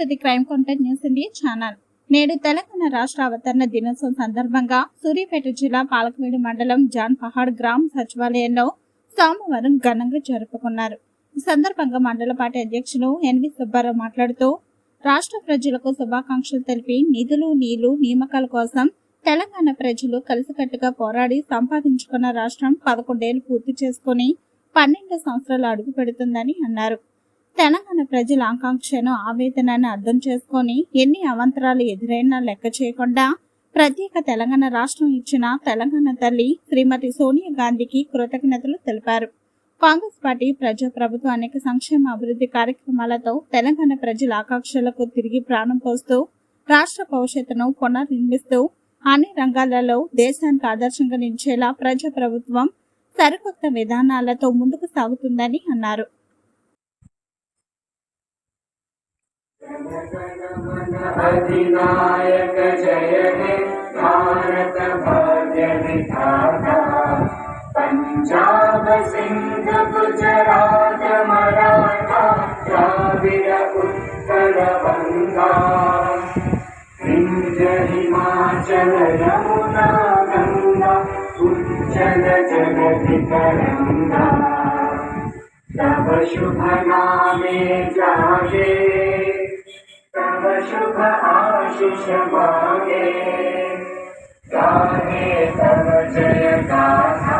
To the crime content news India channel. నేడు తెలంగాణ రాష్ట్ర అవతరణ దినోత్సవం సందర్భంగా సూర్యాపేట జిల్లా పాలకవేడు మండలం జాన్ పహాడ్ గ్రామ సచివాలయంలో సోమవారం ఘనంగా జరుపుకున్నారు. ఈ సందర్భంగా మండల పార్టీ అధ్యక్షులు ఎన్వి సుబ్బారావు మాట్లాడుతూ రాష్ట్ర ప్రజలకు శుభాకాంక్షలు తెలిపి నిధులు నీళ్ళు నియామకాల కోసం తెలంగాణ ప్రజలు కలిసికట్టుగా పోరాడి సంపాదించుకున్న రాష్ట్రం పదకొండేళ్ళు పూర్తి చేసుకుని పన్నెండు సంవత్సరాలు అడుగు పెడుతుందని అన్నారు. తెలంగాణ ప్రజల ఆకాంక్షను ఆవేదనను అర్థం చేసుకొని ఎన్ని అవంతరాలు ఎదురైనా లెక్క చేయకుండా ప్రత్యేక తెలంగాణ రాష్ట్రం ఇచ్చిన తెలంగాణ తల్లి శ్రీమతి సోనియా గాంధీకి కృతజ్ఞతలు తెలిపారు. కాంగ్రెస్ పార్టీ ప్రజాప్రభుత్వం అనేక సంక్షేమ అభివృద్ధి కార్యక్రమాలతో తెలంగాణ ప్రజల ఆకాంక్షలకు తిరిగి ప్రాణం పోస్తూ రాష్ట్ర భవిష్యత్తును పునర్నిర్మిస్తూ అన్ని రంగాలలో దేశానికి ఆదర్శంగా నిలిచేలా ప్రజాప్రభుత్వం సరికొత్త విధానాలతో ముందుకు సాగుతుందని అన్నారు. अधिनायक जय हे भारत भाग्य विधाता। पञ्जाब सिन्ध गुजरात मराठा द्राविड उत्कल बङ्गा विन्ध्य हिमाचल यमुना गंगा उज्जल जगति तरङ्गा तव शुभ नामे जागे। तव शुभ आशिष मागे गाहे तव जय गाथा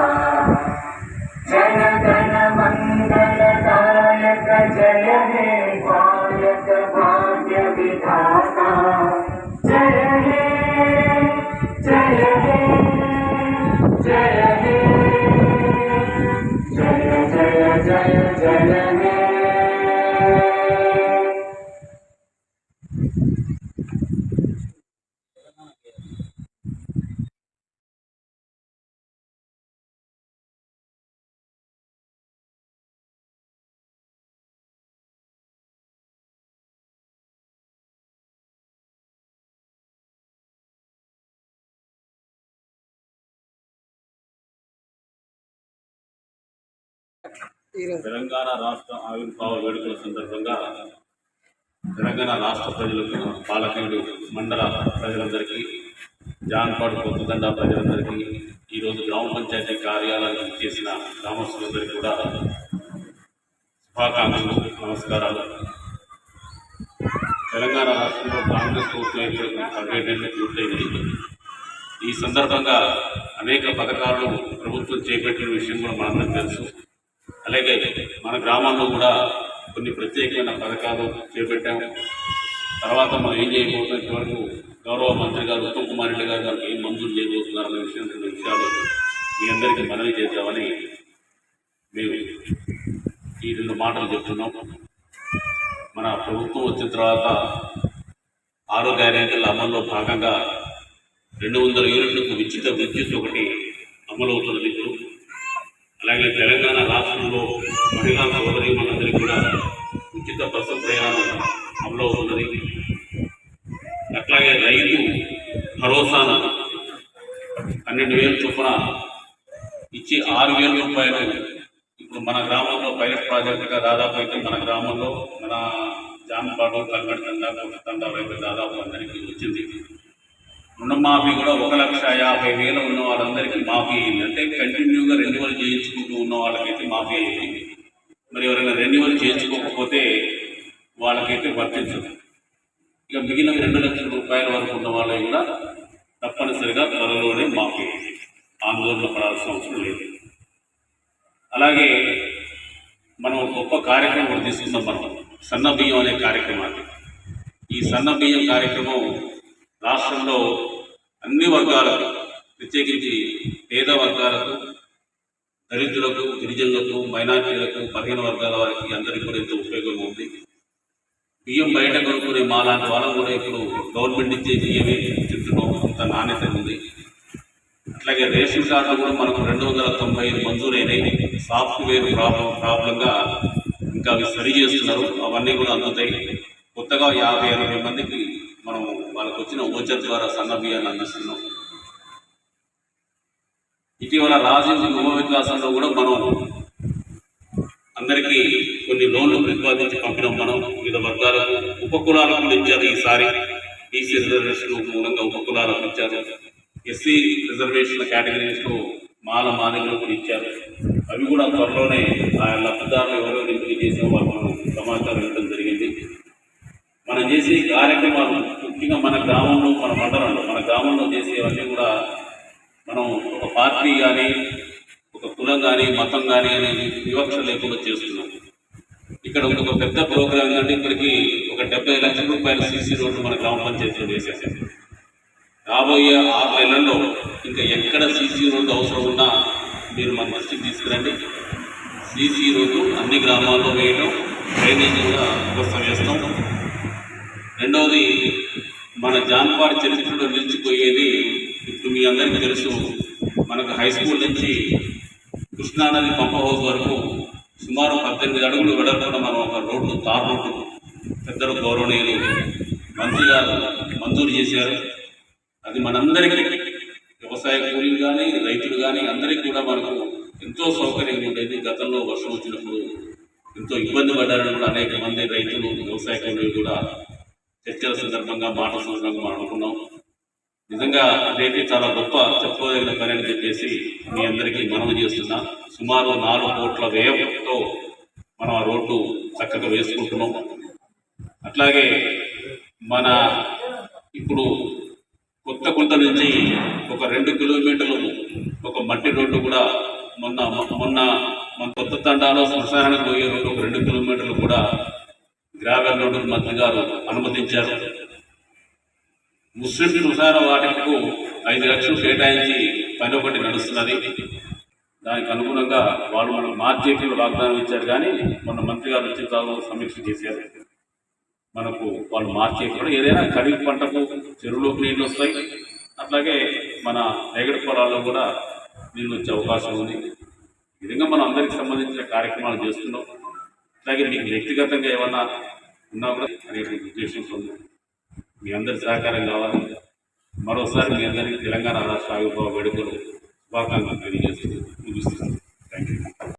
जय गण मंगल दायक जय हे गायक भाग्य विधाता जय हे जय हे जय हे जय जय जय जय తెలంగాణ రాష్ట్ర ఆవిర్భావ వేడుకల సందర్భంగా తెలంగాణ రాష్ట్ర ప్రజలకు పాలకుడు మండల ప్రజలందరికీ జాన్పాడు కొత్తదండ ప్రజలందరికీ ఈరోజు గ్రామ పంచాయతీ కార్యాలయం చేసిన గ్రామస్తులందరికీ కూడా శుభాకాంక్షలు నమస్కారాలు. తెలంగాణ రాష్ట్రంలో కాంగ్రెస్ ప్రభుత్వం ఇప్పుడు పదిహేడేళ్ళు పూర్తయింది ఈ సందర్భంగా అనేక పథకాలు ప్రభుత్వం చేపట్టిన విషయం కూడా మనందరికీ తెలుసు. అలాగే మన గ్రామాల్లో కూడా కొన్ని ప్రత్యేకమైన పథకాలు చేపట్టాము తర్వాత మనం ఏం చేయబోతున్నాం ఇంతవరకు గౌరవ మంత్రి గారు ఉత్తమ్ కుమార్ రెడ్డి గారు దానికి ఏం మంజూరు చేయబోతున్నారు విషయం రెండు విషయాలు మీ అందరికీ మనవి చేద్దామని మేము ఈ రెండు మాటలు చెప్తున్నాం. మన ప్రభుత్వం వచ్చిన తర్వాత ఆరో గ్యారెంటీల అమల్లో భాగంగా రెండు వందల యూనిట్లకు ఉచిత విద్యుత్ ఒకటి అమలు ఇప్పుడు. అలాగే తెలంగాణ రాష్ట్రంలో మహిళా సోదరి మనందరికీ కూడా ఉచిత బస్సు ప్రయాణం అమలు అవుతున్నది అట్లాగే రైతు భరోసాను పన్నెండు వేలు చొప్పున ఇచ్చి ఆరు వేల రూపాయలు ఇప్పుడు మన గ్రామంలో పైలట్ ప్రాజెక్టుగా దాదాపు అయితే మన గ్రామంలో మన జాన్పాడు కల్కట్ తండా తండాలు దాదాపు అందరికీ వచ్చింది. రుణమాఫీ కూడా ఒక లక్ష యాభై వేలు ఉన్న వాళ్ళందరికీ మాఫీ అయింది. అంటే కంటిన్యూగా రెన్యువల్ చేయించుకుంటూ ఉన్న వాళ్ళకైతే మాఫీ అయింది. మరి ఎవరైనా రెన్యువల్ చేయించుకోకపోతే వాళ్ళకైతే వర్తించదు. ఇక మిగిలిన రెండు లక్షల రూపాయల వరకు ఉన్న వాళ్ళకి కూడా తప్పనిసరిగా త్వరలోనే మాఫీ అయింది ఆందోళన పడాల్సిన అవసరం లేదు. అలాగే మనం గొప్ప కార్యక్రమం తీసుకుందాం మనం. సన్న బియ్యం అనే కార్యక్రమాన్ని. ఈ సన్న బియ్యం కార్యక్రమం రాష్ట్రంలో ప్రత్యేకించి పేద వర్గాలకు దళితులకు గిరిజనులకు మైనార్టీలకు బలహీన వర్గాల వారికి అందరికీ కూడా ఎంతో ఉపయోగంగా ఉంది. బియ్యం బయట కొనుక్కునే మాలాంటి వాళ్ళం కూడా ఇప్పుడు గవర్నమెంట్ ఇచ్చే బియ్యమే తింటున్నాం అంత నాణ్యత ఉంది. అట్లాగే రేషన్ కార్డులు కూడా మనకు రెండు వందల తొంభై ఐదు మంజూరైనాయి సాఫ్ట్వేర్ ప్రాబ్లం ప్రాబ్లంగా ఇంకా అవి సరి చేస్తున్నారు. అవన్నీ కూడా అందుతాయి. కొత్తగా యాభై ఎనభై మందికి మనం వాళ్ళకి వచ్చిన ఓచర్ ద్వారా సన్న బియ్యాన్ని అందిస్తున్నాం. ఇటీవల రాజీవ్ యువ వికాసంలో కూడా మనం అందరికీ కొన్ని లోన్లు ప్రతిపాదించి పంపినాం. మనం వివిధ వర్గాలకు ఉపకులాలకు ఇచ్చారు ఈసారి. బీసీ రిజర్వేషన్ మూలంగా ఉపకులాలకు ఇచ్చారు. ఎస్సీ రిజర్వేషన్ కేటగిరీస్లో మాల మాదిగలు కూడా ఇచ్చారు. అవి కూడా త్వరలోనే ఆ లబ్ధిదారులు ఎవరో ఎంపిక చేసే వాళ్ళు మనం సమాచారం ఇవ్వడం జరిగింది. మనం చేసే కార్యక్రమాలు ముఖ్యంగా మన గ్రామంలో మన మండలంలో మన గ్రామంలో చేసేవన్నీ కూడా మనం ఒక పార్టీ కానీ ఒక కులం కానీ మతం కానీ అనేది వివక్ష లేకుండా చేస్తున్నాం. ఇక్కడ ఒక పెద్ద ప్రోగ్రాం ఏంటంటే ఇప్పటికి ఒక డెబ్బై లక్షల రూపాయల సీసీ రోడ్డు మన గ్రామ పంచాయతీలో వేసేసాం రాబోయే ఆరు నెలల్లో ఇంకా ఎక్కడ సీసీ రోడ్డు అవసరం ఉన్నా మీరు మన దృష్టికి తీసుకురండి. సీసీ రోడ్డు అన్ని గ్రామాల్లో వేయడం డ్రైనేజీగా కూడా వ్యవస్థ చేస్తాం రెండవది మన జాన్పాడ్ చరిత్రలో నిలిచిపోయేది ఇప్పుడు మీ అందరికీ తెలుసు. మనకు హై స్కూల్ నుంచి కృష్ణానది పంప హౌస్ వరకు సుమారు పద్దెనిమిది అడుగులు వెడల్పున మనం ఒక రోడ్డు తార్ రోడ్డు పెద్దలు గౌరవనీయులు మంత్రి గారు మంజూరు చేశారు. అది మనందరికీ వ్యవసాయ కూలీలు కానీ రైతులు కానీ అందరికీ కూడా మనకు ఎంతో సౌకర్యంగా ఉండేది. గతంలో వర్షం వచ్చినప్పుడు ఎంతో ఇబ్బంది పడ్డారని కూడా అనేక మంది రైతులు వ్యవసాయ కూలీలు కూడా చర్చల సందర్భంగా మాట సందర్భంగా మనం అనుకున్నాం. నిజంగా అదేంటి చాలా గొప్ప చెప్పుకోదగిన పని అని చెప్పేసి మీ అందరికీ మనవి చేస్తున్నా. సుమారు నాలుగు కోట్ల వ్యయంతో మనం ఆ రోడ్డు చక్కగా వేసుకుంటున్నాం. అట్లాగే మన ఇప్పుడు కొత్త కొంత నుంచి ఒక రెండు కిలోమీటర్లు ఒక మట్టి రోడ్డు కూడా మొన్న మొన్న మన కొత్త తండాలో శ్మశానానికి పోయే రోడ్డు ఒక రెండు కిలోమీటర్లు కూడా గ్రావెల్ రోడ్డు మంత్రి గారు అనుమతించారు. ముస్లిం శ్మశాన వాటికు ఐదు లక్షలు కేటాయించి పని ఒకటి నడుస్తున్నది. దానికి అనుగుణంగా వాళ్ళు మనకు మార్చి వాగ్దానం ఇచ్చారు కానీ మొన్న మంత్రి గారు వచ్చిన తర్వాత సమీక్ష చేశారు. మనకు వాళ్ళు మార్చి ఏదైనా ఖరీఫ్ పంటకు చెరువులోకి నీళ్ళు వస్తాయి. అట్లాగే మన రేగడి పొలాల్లో కూడా నీళ్ళు వచ్చే అవకాశం ఉంది. ఈ విధంగా మనం అందరికి సంబంధించిన కార్యక్రమాలు చేస్తున్నాం. అట్లాగే మీకు వ్యక్తిగతంగా ఏమన్నా ఉన్నా కూడా అనేటువంటి ఉద్దేశంతో ఉంది మీ అందరి సహకారం కావాలి. మరోసారి మీ అందరికీ తెలంగాణ రాష్ట్ర ఆవిర్భావ వేడుకలు శుభాకాంక్షలు తెలియజేస్తూ ముగిస్తున్నాను.